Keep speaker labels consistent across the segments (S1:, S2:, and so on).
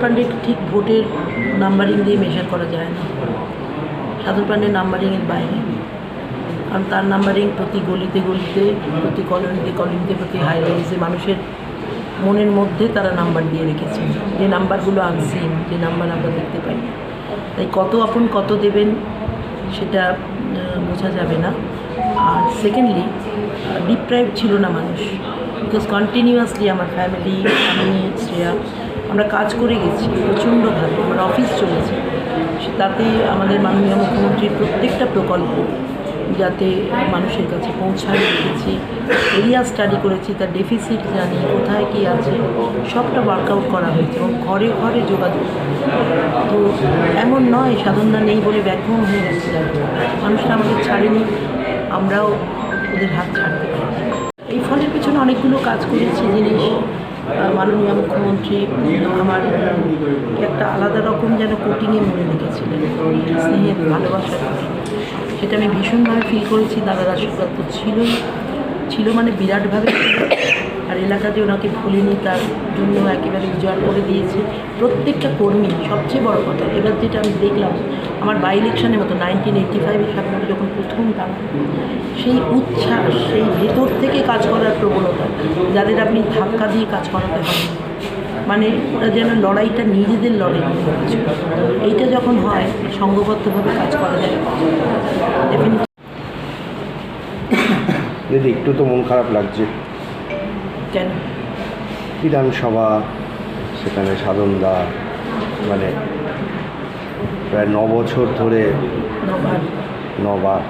S1: পাণ্ডে ঠিক ভোটের নাম্বারিং দিয়ে মেজার করা যায় না। সাধন পাণ্ডে নাম্বারিংয়ের বাইরে। কারণ তার নাম্বারিং প্রতি গলিতে গলিতে, প্রতি কলোনিতে কলোনিতে প্রতি হাই রাইজে মানুষের মনের মধ্যে তারা নাম্বার দিয়ে রেখেছেন যে নাম্বারগুলো আনসিন যে নাম্বার আমরা দেখতে পাই। তাই কত আপন কত দেবেন সেটা বোঝা যাবে না। আর সেকেন্ডলি ডিপ্রাইভ ছিল না মানুষ। বিকজ কন্টিনিউয়াসলি আমার ফ্যামিলি আমি, শ্রেয়া আমরা কাজ করে গেছি প্রচণ্ডভাবে আমার অফিস চলেছে। তাতে আমাদের মাননীয় মুখ্যমন্ত্রীর প্রত্যেকটা প্রকল্প যাতে মানুষের কাছে পৌঁছায় রেখেছি এরিয়া স্টাডি করেছি, তার ডেফিসিট জানি, কোথায় কী আছে, সবটা ওয়ার্কআউট করা হয়েছে এবং ঘরে ঘরে যোগাযোগ। তো এমন নয় সাধনদা নেই বলে ব্যাকগ্রাউন্ড হয়ে গেছে। মানুষরা আমাদের ছাড়েনি, আমরাও ওদের হাত ছাড়তে পারি এই ফলের পেছনে অনেকগুলো কাজ করেছি, জিনিস মাননীয় মুখ্যমন্ত্রী আমার একটা আলাদা রকম যেন কোটিংয়ে মনে রেখেছিলেন, স্নেহের ভালোবাসার সেটা আমি ভীষণভাবে ফিল করেছি, দাদার আশীর্বাদ তো ছিলই। ছিল মানে বিরাটভাবে আর এলাকাতে ওনাকে ভুলিনি, তার জন্য একেবারে উজাড় করে দিয়েছে। প্রত্যেকটা কর্মী, সবচেয়ে বড় কথা, এবার যেটা আমি দেখলাম, আমার বাই ইলেকশনের মতো নাইনটিন এইটি ফাইভে সাধারণত যখন প্রথম দাঁড়ান সেই উচ্ছ্বাস, সেই ভেতর থেকে কাজ করার প্রবণতা, যাদের আপনি ধাক্কা দিয়ে কাজ করাতে হবে মানে ওরা যেন লড়াইটা নিজেদের লড়াই এইটা যখন হয়, সঙ্গবদ্ধভাবে কাজ করা যায়। ডেফিনেটলি
S2: দিদি একটু তো মন খারাপ লাগছে।
S1: কেন?
S2: বিধানসভা সেখানে সাধনদা মানে প্রায় ন বছর ধরে
S1: নবার।
S2: নবার।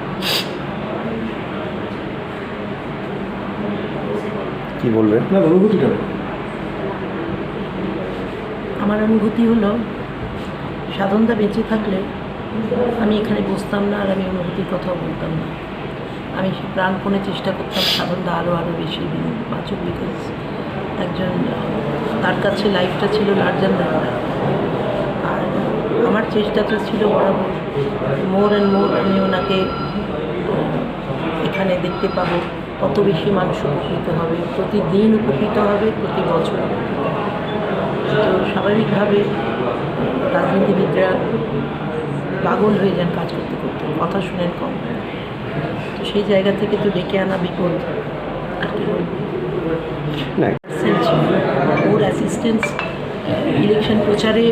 S2: কি বলবেন
S3: না অনুভূতিটা
S1: আমার অনুভূতি হলো সাধনদা বেঁচে থাকলে আমি এখানে বসতাম না আর আমি অনুভূতির কথাও বলতাম না। আমি সে প্রাণপণে চেষ্টা করতাম সাধনদা আরও আরও বেশি দিন বাঁচুক বিকজ একজন তার কাছে লাইফটা ছিল লার্জার দ্যান আর আমার চেষ্টাটা ছিল বরাবর মোর অ্যান্ড মোর আমি ওনাকে এখানে দেখতে পাবো। তত বেশি মানুষ উপকৃত হবে, প্রতিদিন উপকৃত হবে, প্রতি বছর তো স্বাভাবিকভাবে রাজনীতিবিদরা পাগল হয়ে যান কাজ করতে করতে। কথা শুনেন কম। তো সেই জায়গা থেকে তো ডেকে আনা বিপদ আর কি ওর অ্যাসিস্ট্যান্স ইলেকশন প্রচারে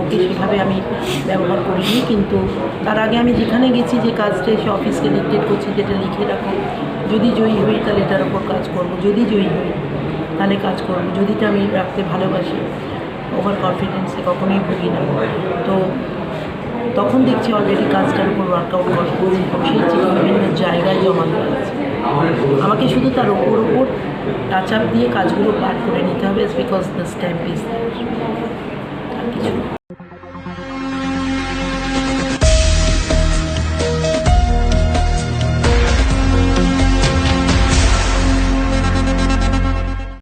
S1: ওকে সেভাবে আমি ব্যবহার করিনি কিন্তু তার আগে আমি যেখানে গেছি যে কাজটা এসে অফিসকে ডিকটেট করছি যেটা লিখে রাখো। যদি জয়ী হই তাহলে এটার ওপর কাজ করব। যদি জয়ী হই তাহলে কাজ করব। যদিটা আমি রাখতে ভালোবাসি ওভার কনফিডেন্সে কখনোই ভুগি না। তো তখন দেখছি অলরেডি কাজটার উপর ওয়ার্কআউট করে এবং সেই চিঠি বিভিন্ন জায়গায় জমা দেওয়া আছে আমাকে শুধু তার ওপর ওপর টাচ আপ দিয়ে কাজগুলো পার করে নিতে হবে বিকজ দ্য স্ট্যাম্প ইজ কিছু।